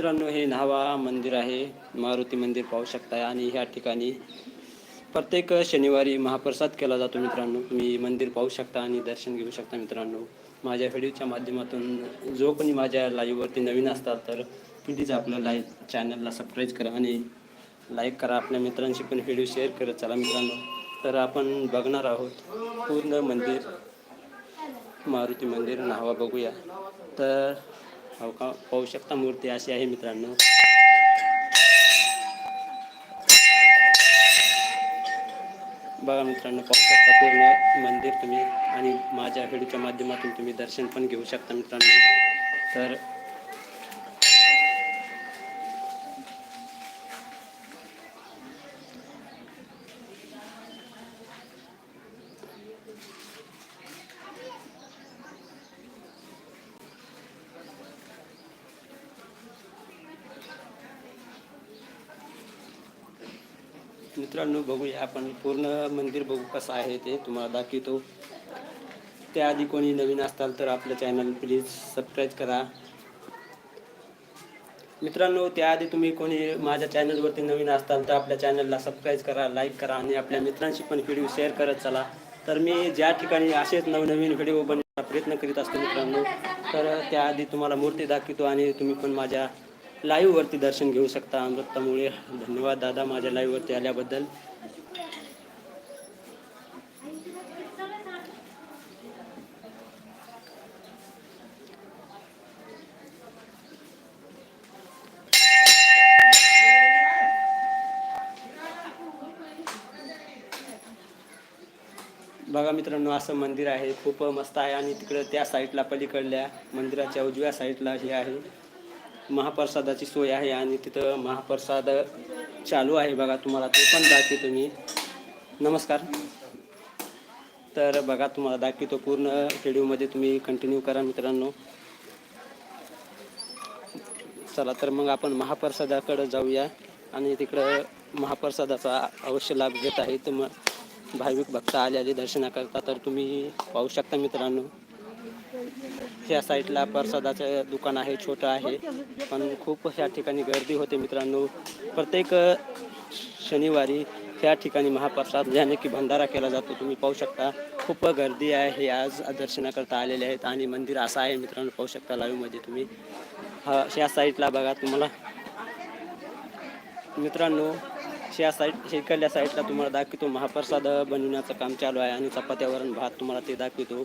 मित्रांनो हे न्हावा मंदिर आहे. मारुती मंदिर पाहू शकता आणि ह्या ठिकाणी प्रत्येक शनिवारी महाप्रसाद केला जातो मित्रांनो. तुम्ही मंदिर पाहू शकता आणि दर्शन घेऊ शकता मित्रांनो. माझ्या व्हिडिओच्या माध्यमातून जो कोणी माझ्या लाईव्हवरती नवीन असतात तर प्लीज आपल्या लाईव चॅनलला सबस्क्राईब करा आणि लाईक करा. आपल्या मित्रांशी पण व्हिडिओ शेअर करत चला मित्रांनो. तर आपण बघणार आहोत पूर्ण मंदिर मारुती मंदिर. न्हावा बघूया. तर हो का पाहू शकता मूर्ती अशी आहे मित्रांनो. बघा मित्रांनो पाहू शकता पूर्ण मंदिर तुम्ही आणि माझ्या व्हिडिओच्या माध्यमातून तुम्ही दर्शन पण घेऊ शकता मित्रांनो. तर मित्रांनो बघूया आपण पूर्ण मंदिर बघू कसं आहे ते तुम्हाला दाखवतो. त्याआधी कोणी नवीन असताल तर आपलं चॅनल प्लीज सबस्क्राईब करा. मित्रांनो त्याआधी तुम्ही कोणी माझ्या चॅनलवरती नवीन असताल तर आपल्या चॅनलला सबस्क्राईब करा लाईक करा आणि आपल्या मित्रांशी पण व्हिडिओ शेअर करत चला. तर मी ज्या ठिकाणी असेच नवनवीन व्हिडिओ बनवण्याचा प्रयत्न करीत असतो मित्रांनो तर त्याआधी तुम्हाला मूर्ती दाखवतो आणि तुम्ही पण माझ्या लाईव्हवरती दर्शन घेऊ शकता अमृतामुळे. धन्यवाद दादा माझ्या लाईव्हवरती आल्याबद्दल. बघा मित्रांनो असं मंदिर आहे. खूप मस्त आहे आणि तिकडं त्या साईडला पलीकडल्या मंदिराच्या उजव्या साईडला हे आहे. महाप्रसादाची सोय आहे आणि तिथं महाप्रसाद चालू आहे बघा तुम्हाला ते पण दाखवतो मी. नमस्कार. तर बघा तुम्हाला दाखवतो पूर्ण व्हिडिओमध्ये तुम्ही कंटिन्यू करा मित्रांनो. चला तर मग आपण महाप्रसादाकडे जाऊया आणि तिकडं महाप्रसादाचा अवश्य लाभ घेत आहे तर मग भाविक भक्त आले आले दर्शनाकरता तर तुम्ही पाहू शकता मित्रांनो. ह्या साईडला प्रसादाचं दुकान आहे छोटं आहे. पण खूप ह्या ठिकाणी गर्दी होते मित्रांनो. प्रत्येक शनिवारी ह्या ठिकाणी महाप्रसाद ज्याने की भंडारा केला जातो तुम्ही पाहू शकता. खूप गर्दी आहे हे आज दर्शनाकरता आलेले आहेत आणि मंदिर असं आहे मित्रांनो पाहू शकता लाईव्हमध्ये तुम्ही. हा ह्या साईडला बघा तुम्हाला. मित्रांनो या साईड इकडल्या साईडला तुम्हाला दाखवतो. महाप्रसाद बनवण्याचं काम चालू आहे आणि चपात्यावरून भात तुम्हाला ते दाखवतो.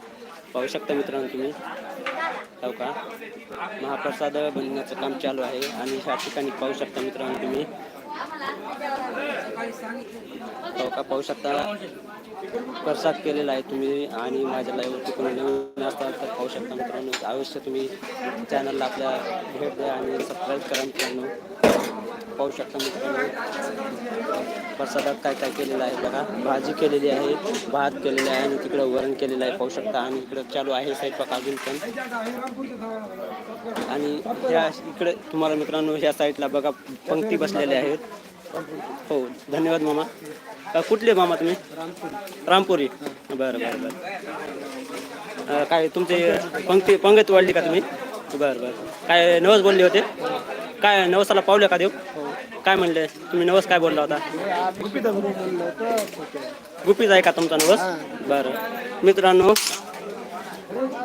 पाहू शकता मित्रांनो तुम्ही. हो का? महाप्रसाद बनवण्याचं काम चालू आहे आणि ह्या ठिकाणी पाहू शकता मित्रांनो तुम्ही. हो का? पाहू शकता. प्रसाद केलेला आहे तुम्ही आणि माझ्या लाईव्हवरती कोणी नवीन असतात तर पाहू शकता मित्रांनो. अवश्य तुम्ही चॅनलला आपल्या भेट द्या आणि सबस्क्राईब करा मित्रांनो. पाहू शकता मित्रांनो. प्रसादात काय काय केलेलं आहे बघा. भाजी केलेली आहे भात केलेला आहे आणि तिकडं वरण केलेलं आहे. पाहू शकता आणि इकडं चालू आहे स्वयंपाक अजून पण. आणि ह्या इकडे तुम्हाला मित्रांनो ह्या साईडला बघा पंक्ती बसलेल्या आहेत. हो धन्यवाद मामा. अ, कुठले मामा तुम्ही? रामपुरी. बरं बरं बरं. अ, काय तुमचे पंक्ती पंगत वाढली का तुम्ही? बरं बरं. काय नवस बोलले होते? काय नवसाला पावले का देव? काय म्हणले? तुम्ही नवस काय बोलला होता? गुपित आहे का तुमचा नवस? बरं. मित्रांनो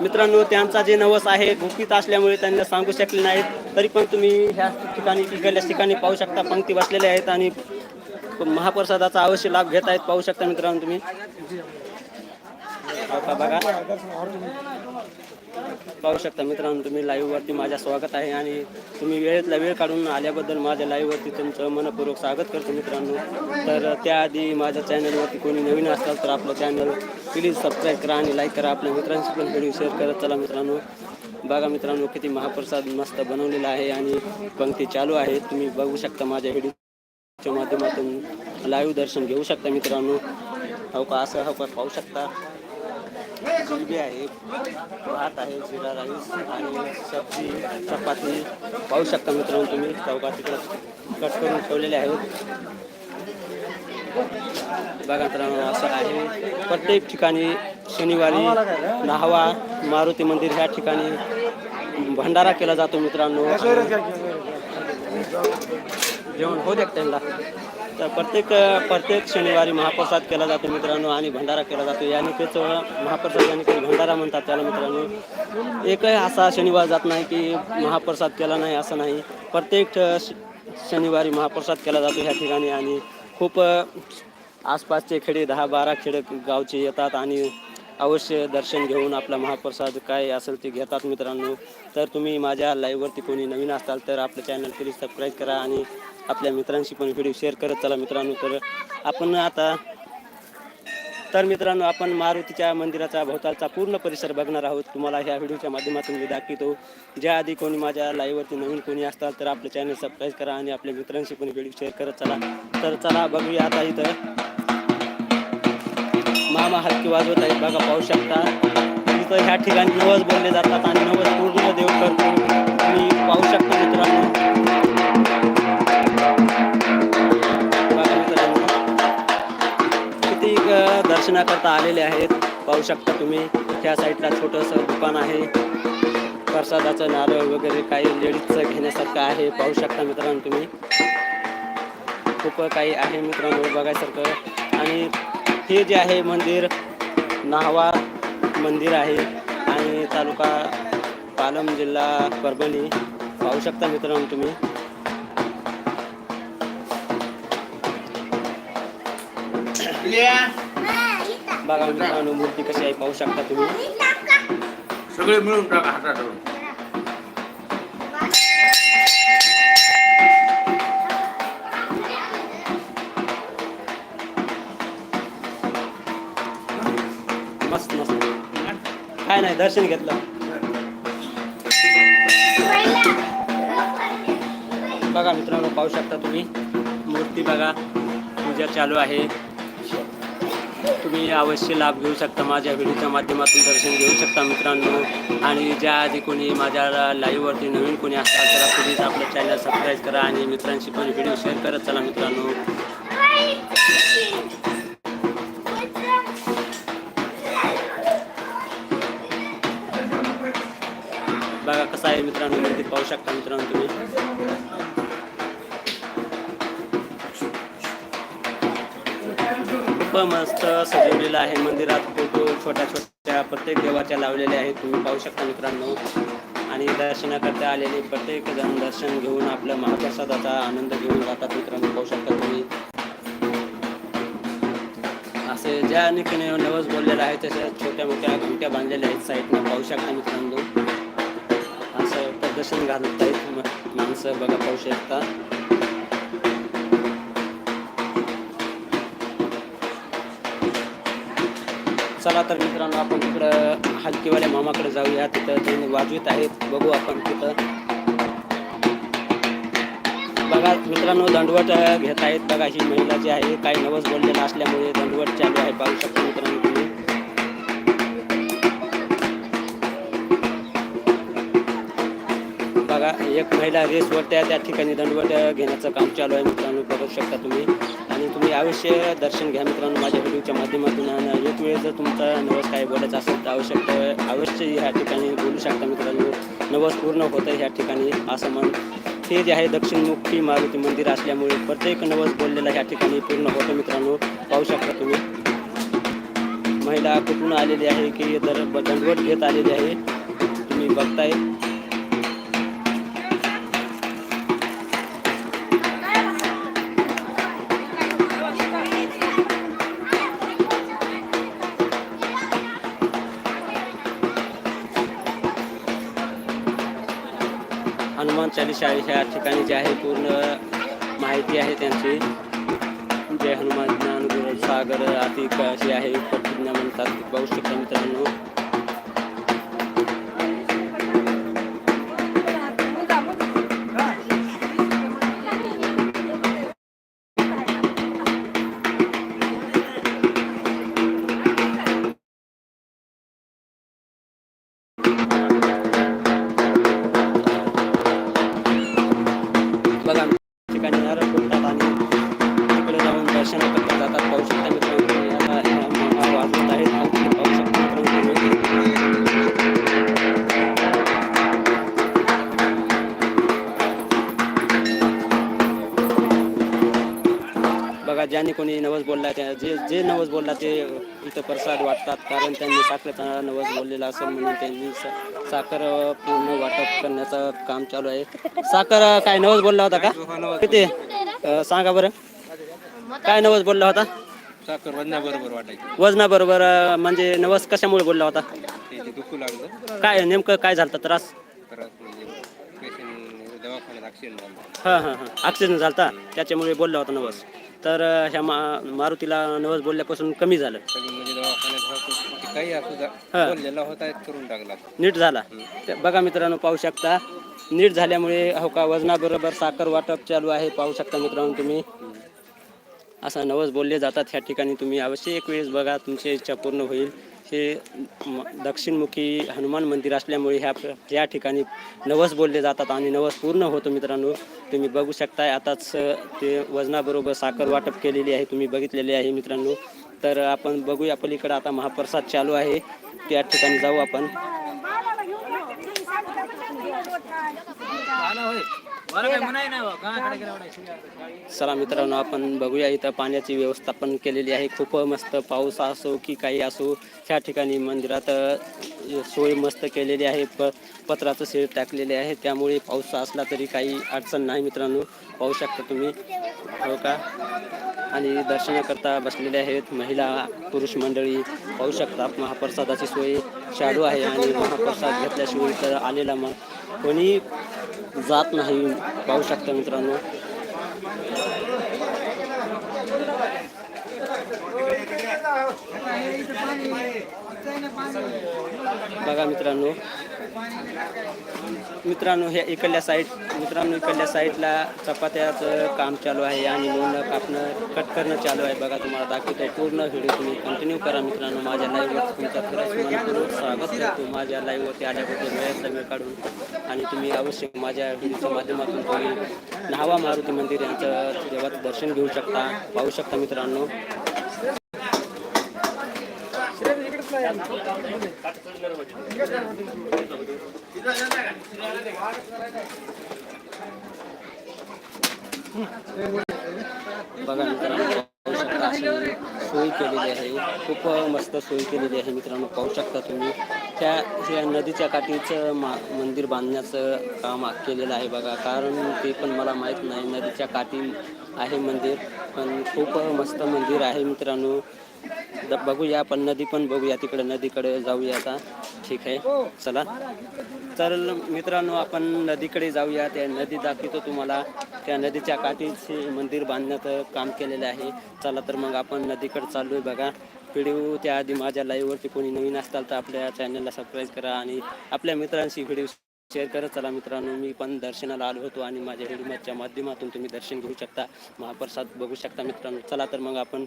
मित्रांनो त्यांचा जे नवस आहे गुपित असल्यामुळे त्यांना सांगू शकले नाहीत. तरी पण तुम्ही ह्या ठिकाणी इकडल्या ठिकाणी पाहू शकता. पंक्ती बसलेल्या आहेत आणि महाप्रसादाचा अवश्य लाभ घेत आहेत. पाहू शकता मित्रांनो तुम्ही. बघा. पाहू शकता मित्रांनो तुम्ही लाईव्हवरती माझ्या स्वागत आहे आणि तुम्ही वेळेतला वेळ काढून आल्याबद्दल माझ्या लाईव्हवरती तुमचं मनपूर्वक स्वागत करतो मित्रांनो. तर त्याआधी माझ्या चॅनलवरती कोणी नवीन असाल तर आपलं चॅनल प्लीज सबस्क्राईब करा आणि लाईक करा. आपल्या मित्रांशी पण व्हिडिओ शेअर करत चला मित्रांनो. बघा मित्रांनो किती महाप्रसाद मस्त बनवलेला आहे आणि पंक्ती चालू आहे. तुम्ही बघू शकता माझ्या व्हिडिओच्या माध्यमातून लाईव्ह दर्शन घेऊ शकता मित्रांनो. हो का? असं हो का? पाहू शकता. जिलबी आहे भात आहे जिरा राईस आणि सब्जी चपाती. पाहू शकता मित्रांनो तुम्ही चौका तिकडं कट करून ठेवलेले आहेत. बघा मित्रांनो असं आहे. प्रत्येक ठिकाणी शनिवारी न्हावा मारुती मंदिर ह्या ठिकाणी भंडारा केला जातो मित्रांनो. जेवण हो द्या त्यांना? तर प्रत्येक प्रत्येक शनिवारी महाप्रसाद केला जातो मित्रांनो आणि भंडारा केला जातो. याने तेच महाप्रसाद याने काही भंडारा म्हणतात त्याला मित्रांनो. एकही असा शनिवार जात नाही की महाप्रसाद केला नाही असं नाही. प्रत्येक श- शनिवारी महाप्रसाद केला जातो ह्या ठिकाणी आणि खूप आसपासचे खेडे दहा बारा खेडे गावचे येतात आणि अवश्य दर्शन घेऊन आपला महाप्रसाद काय असेल ते घेतात मित्रांनो. तर तुम्ही माझ्या लाईव्हवरती कोणी नवीन असाल तर आपलं चॅनल प्लीज सबस्क्राईब करा आणि आपल्या मित्रांशी पण व्हिडिओ शेअर करत चला मित्रांनो. तर आपण आता तर मित्रांनो आपण मारुतीच्या मंदिराचा भोवतालचा पूर्ण परिसर बघणार आहोत. तुम्हाला ह्या व्हिडिओच्या माध्यमातून मी दाखवतो. ज्या आधी कोणी माझ्या लाईव्हवरती नवीन कोणी असतात तर आपलं चॅनल सबस्क्राईब करा आणि आपल्या मित्रांशी पण व्हिडिओ शेअर करत चला. तर चला बघूया आता इथं. मामा हलकी वाजवत आहेत. बघा पाहू शकता. इथं ह्या ठिकाणी नवस बोलले जातात आणि नवस पूर्ण देव करतो तुम्ही पाहू शकता मित्रांनो. किती दर्शनाकरता आलेले आहेत. पाहू शकता तुम्ही त्या साईडला छोटंसं दुकान आहे. प्रसादाचं नारळ वगैरे काही लेडीजचं घेण्यासारखं आहे. पाहू शकता मित्रांनो तुम्ही. खूप काही आहे मित्रांनो बघायसारखं. आणि हे जे आहे मंदिर नाहवा मंदिर आहे. आणि तालुका पालम जिल्हा परभणी. पाहू शकता मित्रांनो तुम्ही. बघा मित्रांनो मूर्ती कशी आहे पाहू शकता तुम्ही. सगळे मिळून टाका हातातून मस्त मस्त. काय नाही दर्शन घेतलं. बघा मित्रांनो पाहू शकता तुम्ही. मूर्ती बघा पूजा चालू आहे. तुम्ही अवश्य लाभ घेऊ शकता माझ्या व्हिडिओच्या माध्यमातून दर्शन घेऊ शकता मित्रांनो. आणि ज्या आधी कोणी माझ्या लाईव्हवरती नवीन कोणी असतात तर प्लीज आपलं चॅनल सबस्क्राईब करा आणि मित्रांशी पण व्हिडिओ शेअर करत चला मित्रांनो. बघा कसं आहे मित्रांनो पाहू शकता मित्रांनो तुम्ही. मस्त सजवलेलं आहे. मंदिरात फोटो छोट्या छोट्या प्रत्येक देवाच्या लावलेल्या आहेत. तुम्ही पाहू शकता मित्रांनो. आणि दर्शनाकरता आलेले प्रत्येक जण दर्शन घेऊन आपल्या महाप्रसादाचा आनंद घेऊन जातात मित्रांनो. पाहू शकता तुम्ही. असे ज्या ठिकाणी नवस बोललेलं आहे तशा छोट्या मोठ्या घंट्या बांधलेल्या आहेत साईडनं. पाहू शकता मित्रांनो. असं प्रदर्शन घालत आहेत माणसं. बघा पाहू शकता. चला तर मित्रांनो आपण तिकडं हलकीवाल्या मामाकडे जाऊया. तिथं ते वाजवीत आहेत. बघू आपण तिथं. बघा मित्रांनो दंडवट घेत आहेत. बघा ही महिला जी आहे काही नवस बोललेलं असल्यामुळे दंडवट चालू आहे. पाहू शकतो मित्रांनो. एक महिला रेसवरती आहे त्या ठिकाणी दंडवट घेण्याचं काम चालू आहे मित्रांनो बघू शकता तुम्ही. आणि तुम्ही अवश्य दर्शन घ्या मित्रांनो माझ्या व्हिडिओच्या माध्यमातून. आणि एक वेळ जर तुमचा नवस काय बोलायचा असेल तर आवश्यक अवश्य ह्या ठिकाणी बोलू शकता मित्रांनो. नवस पूर्ण होतं ह्या ठिकाणी असं म्हण हे जे आहे दक्षिणमुखी मारुती मंदिर असल्यामुळे प्रत्येक नवस बोललेला ह्या ठिकाणी पूर्ण होतं मित्रांनो. पाहू शकता तुम्ही. महिला कुठून आलेली आहे की दर दंडवट घेत आलेली आहे तुम्ही बघताय. शाळेच्या ह्या ठिकाणी जे आहे पूर्ण माहिती आहे त्यांची. जय हनुमान ज्ञान गुरु सागर अतिक अशी आहे प्रतिज्ञा म्हणतात. बघू शकता मित्रांनो. दर्शन बघा ज्याने कोणी नवस बोलला त्या जे जे नवस बोलला ते इथं प्रसाद वाटतात कारण त्यांनी साखरेचा नवस बोललेला असेल म्हणून त्यांनी साखर पूर्ण वाटप करण्याचं काम चालू आहे. साखर काय नवस बोलला होता का? किती? सांगा बरं. काय नवस बोलला होता? साखर वजनाबरोबर वाटायची. वजनाबरोबर अ, म्हणजे नवस कशामुळे बोलला होता? ते दुखू लागलं. काय नेमकं काय झालं होतं त्रास तर म्हणजे पेशंट दवाखान्यात ॲक्सिडेंट झाला. हां हां हां. ॲक्सिडेंट झाला त्याच्यामुळे बोलला होता नवस तर अ, ह्या मा मारुतीला नवस बोलल्यापासून कमी झालं. सगळं म्हणजे दवाखान्यात होतं ते काही असू द्या. बोललेला होता एक करून टाकला. नीट झाला. बघा मित्रांनो पाहू शकता. नीट झाल्यामुळे हो का वजनाबरोबर साखर वाटप चालू आहे. पाहू शकता मित्रांनो तुम्ही. असा नवस बोलले जातात ह्या ठिकाणी तुम्ही अवश्य एक वेळेस बघा तुमची इच्छा पूर्ण होईल. हे म- दक्षिणमुखी हनुमान मंदिर असल्यामुळे ह्या या ठिकाणी नवस बोलले जातात आणि नवस पूर्ण होतो मित्रांनो. तुम्ही बघू शकताय आताच ते वजनाबरोबर साखर वाटप केलेली आहे तुम्ही बघितलेले आहे मित्रांनो. तर आपण बघूया पलीकडे आता महाप्रसाद चालू आहे. त्या ठिकाणी जाऊ आपण. चला. मित्रांनो आपण बघूया इथं पाण्याची व्यवस्था पण केलेली आहे. खूप मस्त पाऊस असो की काही असो त्या ठिकाणी मंदिरात सोय मस्त केलेली आहे. प पत्राचं शेड टाकलेले आहे. त्यामुळे पाऊस असला तरी काही अडचण नाही मित्रांनो. पाहू शकता तुम्ही. हो का? आणि दर्शनाकरता बसलेले आहेत महिला पुरुष मंडळी. पाहू शकता महाप्रसादाची सोय चालू आहे आणि महाप्रसाद घेतल्याशिवाय तर आलेला मग कोणी जात नाही पाहू शकता मित्रांनो. बघा मित्रांनो मित्रांनो ह्या इकडल्या साईड मित्रांनो इकडल्या साईडला चपात्याचं काम चालू आहे आणि लोणं कापणं कट करणं चालू आहे. बघा तुम्हाला दाखवतो पूर्ण व्हिडिओ तुम्ही कंटिन्यू करा मित्रांनो. माझ्या लाईव्हवर तुमचा खरंच स्वागत करतो. माझ्या लाईव्हवरती आल्याबद्दल वेळेत वेळ काढून आणि तुम्ही अवश्य माझ्या व्हिडिओच्या माध्यमातून तुम्ही न्हावा मारुती मंदिर यांचं देवाचं दर्शन घेऊ शकता पाहू शकता मित्रांनो. बघा मित्रांनो सोय केलेली आहे. खूप मस्त सोय केलेली आहे मित्रांनो. पाहू शकता तुम्ही. त्या ह्या नदीच्या काठीचं मा मंदिर बांधण्याचं काम केलेलं आहे बघा. कारण ते पण मला माहीत नाही. नदीच्या काठी आहे मंदिर. पण खूप मस्त मंदिर आहे मित्रांनो. द- बघूया आपण नदी पण बघूया तिकडे नदीकडे जाऊया आता. ठीक आहे. चला. तर मित्रांनो आपण नदीकडे जाऊया. त्या नदी दाखवतो तुम्हाला. त्या नदीच्या काठीचे मंदिर बांधण्याचं काम केलेलं आहे. चला तर मग आपण नदीकडे चाललो आहे बघा. व्हिडिओ त्याआधी माझ्या लाईव्हवरती कोणी नवीन असताल तर आपल्या चॅनलला सबस्क्राईब करा आणि आपल्या मित्रांशी व्हिडिओ शेअर करत चला मित्रांनो मी पण दर्शनाला आलो होतो आणि माझ्या व्हिडिओच्या माध्यमातून तुम्ही दर्शन घेऊ शकता. महाप्रसाद बघू शकता मित्रांनो. चला तर मग आपण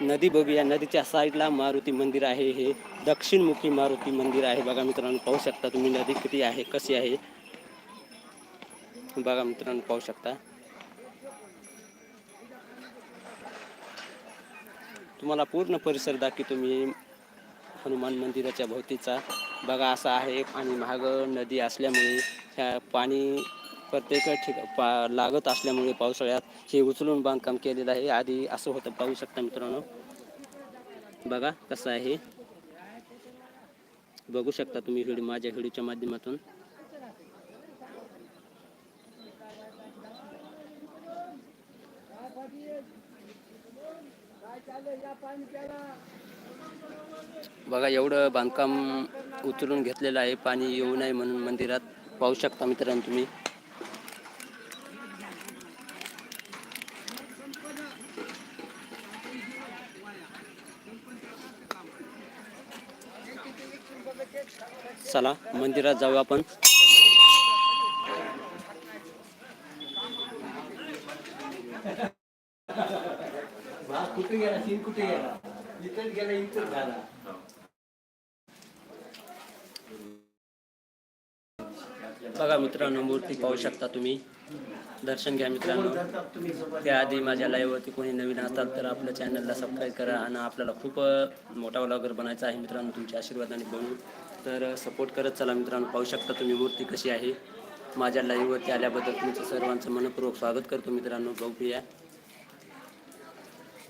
नदी बघूया. नदीच्या साईडला मारुती मंदिर आहे हे. दक्षिणमुखी मारुती मंदिर आहे. बघा मित्रांनो पाहू शकता तुम्ही नदी किती आहे कशी आहे. बघा मित्रांनो पाहू शकता. तुम्हाला पूर्ण परिसर दाखवतो मी. हनुमान मंदिराच्या भोवतीचा. बघा असं आहे. आणि महाग नदी असल्यामुळे ह्या पाणी प्रत्येक ठिक पा लागत असल्यामुळे पावसाळ्यात हे उचलून बांधकाम केलेलं आहे. आधी असं होतं पाहू शकता मित्रांनो. बघा कसं आहे. बघू शकता तुम्ही व्हिडिओ माझ्या व्हिडिओच्या माध्यमातून. बघा एवढं बांधकाम उचलून घेतलेलं आहे पाणी येऊ नये म्हणून मंदिरात. पाहू शकता मित्रांनो तुम्ही. चला मंदिरात जाऊ आपण. बघा मित्रांनो मूर्ती पाहू शकता तुम्ही. दर्शन घ्या मित्रांनो. त्याआधी माझ्या लाईव्हवरती कोणी नवीन असतात तर आपल्या चॅनलला सबस्क्राईब करा आणि आपल्याला खूप मोठा व्लॉगर बनायचा आहे मित्रांनो तुमच्या आशीर्वादाने बनवून. तर सपोर्ट करत चला मित्रांनो. पाहू शकता तुम्ही मूर्ती कशी आहे. माझ्या लाईव्हवरती आल्याबद्दल तुमचं सर्वांचं मनपूर्वक स्वागत करतो मित्रांनो. बघूया.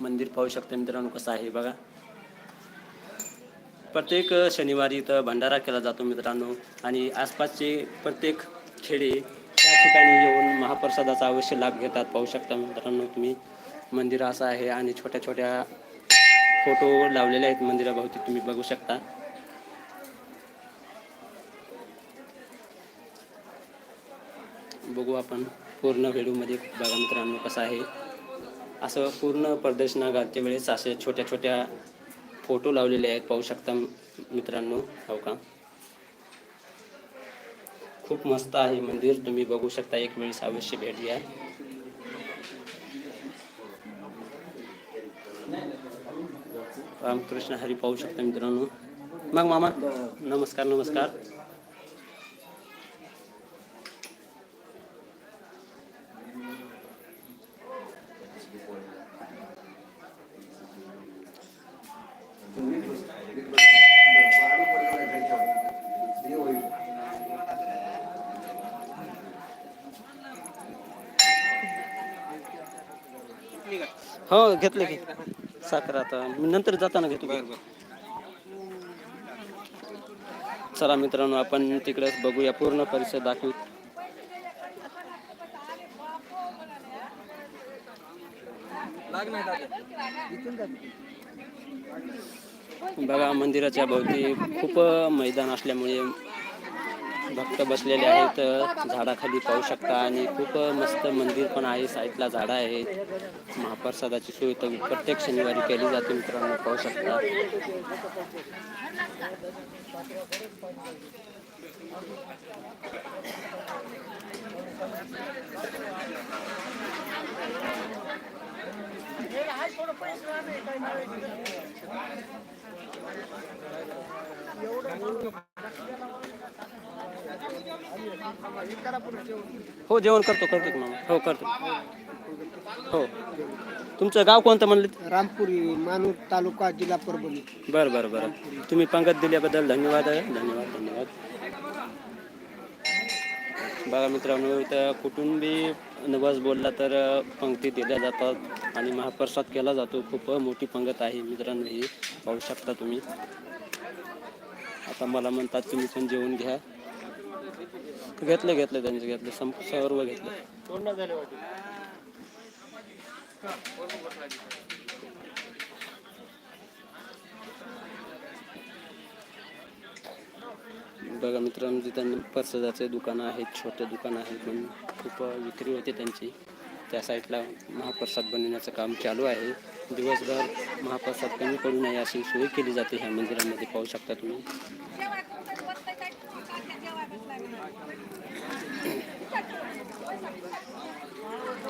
मंदिर पाहू शकता मित्रांनो कसं आहे बघा. प्रत्येक शनिवारी इथं भंडारा केला जातो मित्रांनो. आणि आसपासचे प्रत्येक खेडे त्या ठिकाणी येऊन महाप्रसादाचा अवश्य लाभ घेतात. पाहू शकता मित्रांनो तुम्ही. मंदिर असं आहे आणि छोट्या छोट्या फोटो लावलेले आहेत मंदिराभोवती. तुम्ही बघू शकता. बघू आपण पूर्ण व्हिडिओमध्ये बघा मित्रांनो कसं आहे. असं पूर्ण प्रदर्शनागारच्या वेळेस असे छोट्या छोट्या फोटो लावलेले आहेत पाहू शकता मित्रांनो हो का? खूप मस्त आहे मंदिर तुम्ही बघू शकता एक वेळेस अवश्य भेट द्या रामकृष्ण हरी पाहू शकता मित्रांनो. मग मामा नमस्कार नमस्कार. हो घेतलं की. साखर आता मी नंतर जाताना घेतो. चला मित्रांनो आपण तिकडेच बघूया पूर्ण परिसर दाखवू. बघा मंदिराच्या भोवती खूप मैदान असल्यामुळे भक्त बसलेले आहेत. झाडाखाली पाहू शकता आणि खूप मस्त मंदिर पण आहे. साईडला झाडं आहेत. महाप्रसादाची सोय तर प्रत्येक शनिवारी केली जाते मित्रांनो. पाहू शकता. हो जेवण करतो करतो की मामा. हो करतो. हो. तुमचं गाव कोणतं म्हणलं? रामपुरी मानूर तालुका जिल्हा परभणी. बरं बरं बरं. तुम्ही पंगत दिल्याबद्दल धन्यवाद आहे धन्यवाद धन्यवाद. बघा मित्रांनो इथं कुटुंबी नवाज बोलला तर पंक्ती दिल्या जातात आणि महाप्रसाद केला जातो. खूप मोठी पंगत आहे मित्रांनो ही. पाहू शकता तुम्ही. आता मला म्हणतात तुम्ही पण जेवून घ्या. घेतलं घेतलं त्यांचं घेतलं. सं सर्व घेतलं. बघा मित्रांनो त्यांनी प्रसादाचे दुकानं आहेत छोटे दुकानं आहेत पण खूप विक्री होते त्यांची. त्या साईडला महाप्रसाद बनवण्याचं काम चालू आहे. दिवसभर महाप्रसाद कमी पडू नये अशी सोय केली जाते ह्या मंदिरामध्ये पाहू शकता तुम्ही.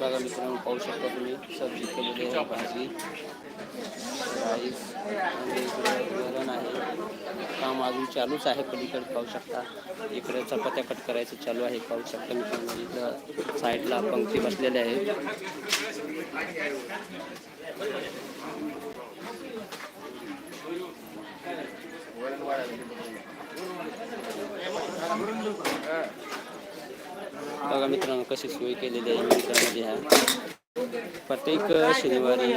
बघा मित्रांनो पाहू शकता तुम्ही सब्जी केलेली आहे भाजी. राईस आणि इकडे वरण आहे. काम अजून चालूच आहे पलीकडे पाहू शकता. इकडे चपात्या कट करायचं चालू आहे पाहू शकता मित्रांनो. इथं साईडला पंक्ती बसलेल्या आहेत बघा मित्रांनो कशी सोय केलेली आहे मित्रांमध्ये ह्या. प्रत्येक शनिवारी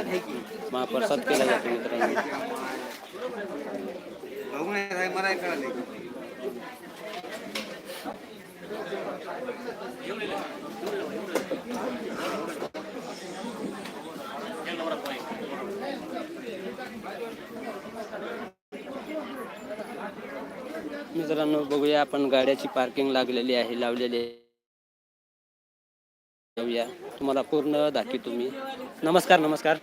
महाप्रसाद केला जातो मित्रांनो. मित्रांनो बघूया आपण गाड्याची पार्किंग लागलेली आहे लावलेली आहे. जाऊया. तुम्हाला पूर्ण दाखी तुम्ही. नमस्कार नमस्कार.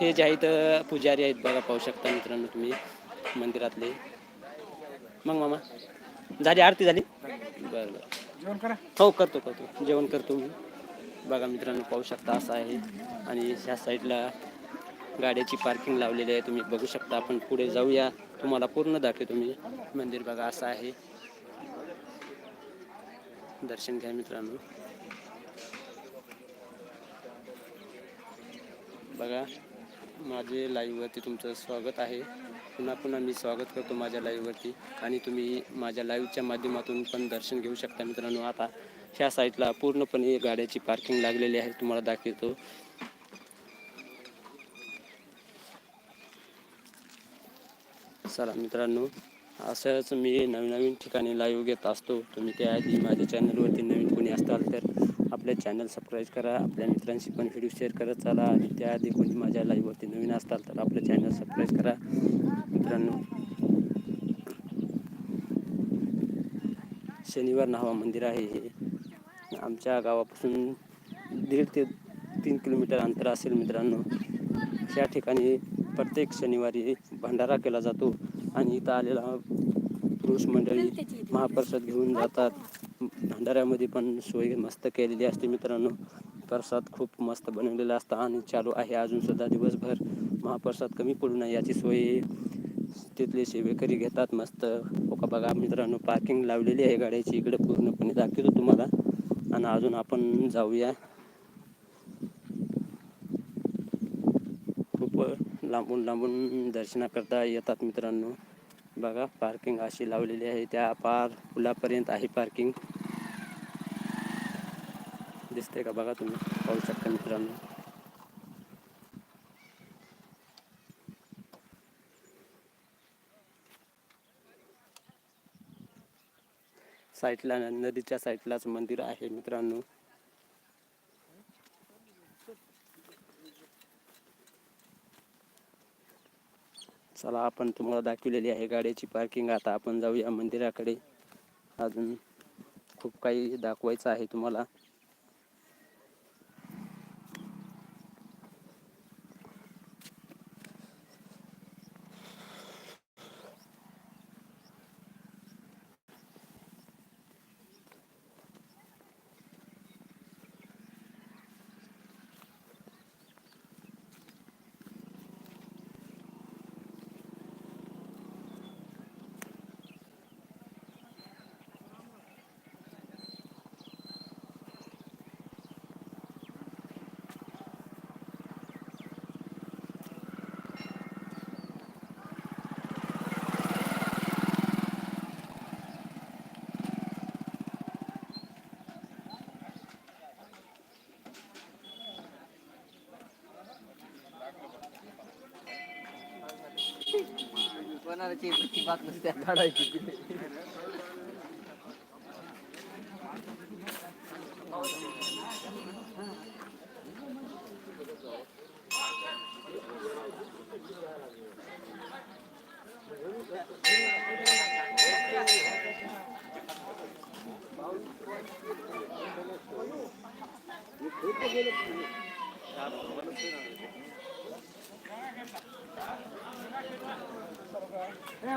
हे जे आहेत पुजारी आहेत बघा पाहू शकता मित्रांनो तुम्ही मंदिरातले. मग मामा झाली आरती झाली? बरं बरं. हो करतो करतो. जेवण करतो मी. बघा मित्रांनो पाहू शकता असं आहे. आणि ह्या साईडला गाड्याची पार्किंग लावलेली आहे. तुम्ही बघू शकता आपण पुढे जाऊया. तुम्हाला पूर्ण दाखवतो मी. मंदिर बघा असं आहे. दर्शन घ्या मित्रांनो. बघा माझे लाईव्हवरती तुमचं स्वागत आहे. पुन्हा पुन्हा मी स्वागत करतो माझ्या लाईव्हवरती. आणि तुम्ही माझ्या लाईव्हच्या माध्यमातून पण दर्शन घेऊ शकता मित्रांनो. आता ह्या साईडला पूर्णपणे गाड्याची पार्किंग लागलेली आहे. तुम्हाला दाखवतो. चला मित्रांनो असंच मी नवीन नवीन ठिकाणी लाईव्ह घेत असतो. तुम्ही त्याआधी माझ्या चॅनलवरती नवीन कोणी असताल तर आपल्या चॅनल सबस्क्राईब करा. आपल्या मित्रांशी पण व्हिडिओ शेअर करत चला. आणि त्याआधी कोणी माझ्या लाईव्हवरती नवीन असताल तर आपलं चॅनल सबस्क्राईब करा. मित्रांनो शनिवार नावा मंदिर आहे हे. आमच्या गावापासून दीड ते तीन किलोमीटर अंतर असेल मित्रांनो. या ठिकाणी प्रत्येक शनिवारी भंडारा केला जातो. आणि इथं आलेला पुरुष मंडळी महाप्रसाद घेऊन जातात. भंडाऱ्यामध्ये पण सोय मस्त केलेली असते मित्रांनो. प्रसाद खूप मस्त बनवलेला असता आणि चालू आहे अजून सुद्धा दिवसभर. महाप्रसाद कमी पडू नये याची सोय तिथले सेवेकरी घेतात मस्त. हो ओका बघा मित्रांनो पार्किंग लावलेली आहे गाड्याची. इकडे पूर्णपणे दाखवतो तुम्हाला. आणि अजून आपण जाऊया. खूप लांबून लांबून दर्शनाकरता येतात मित्रांनो. बघा पार्किंग अशी लावलेली आहे. त्या पार पुलापर्यंत आहे पार्किंग दिसते का? बघा तुम्ही. पाहू शकता मित्रांनो. साईडला नदीच्या साईडलाच मंदिर आहे मित्रांनो. चला आपण तुम्हाला दाखवलेली आहे गाड्याची पार्किंग आता आपण जाऊया मंदिराकडे. अजून खूप काही दाखवायचं आहे तुम्हाला. कोणाला कोणाची बात नसते काढायची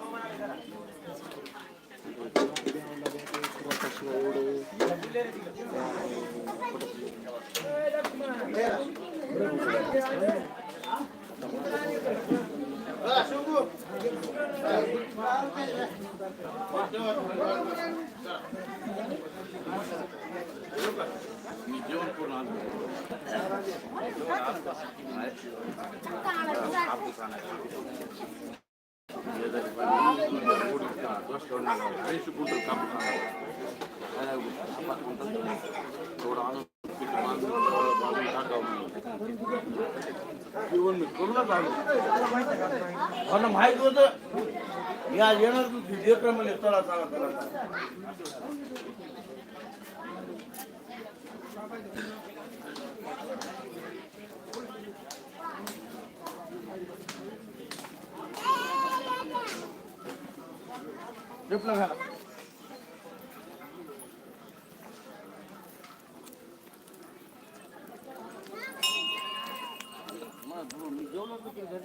म्हणतात ना, थोडं आणून पीठ बांधून, थोडं बांधून टाकावं म्हणून. जेवण मी करूनच आलो. मला माहीत होतं या येणार तू व्हिडिओमध्ये चला चला चला चपला घाला येतात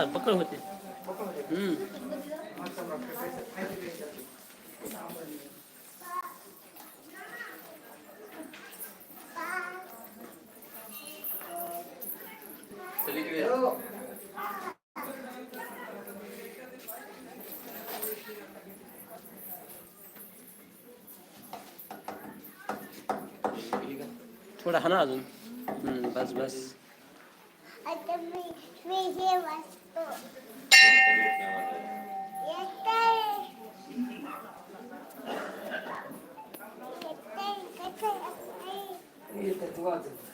आता पकड होते. थोडा हा ना अजून. हम्म, बस बस. मी मी येतंय, कसं आहे?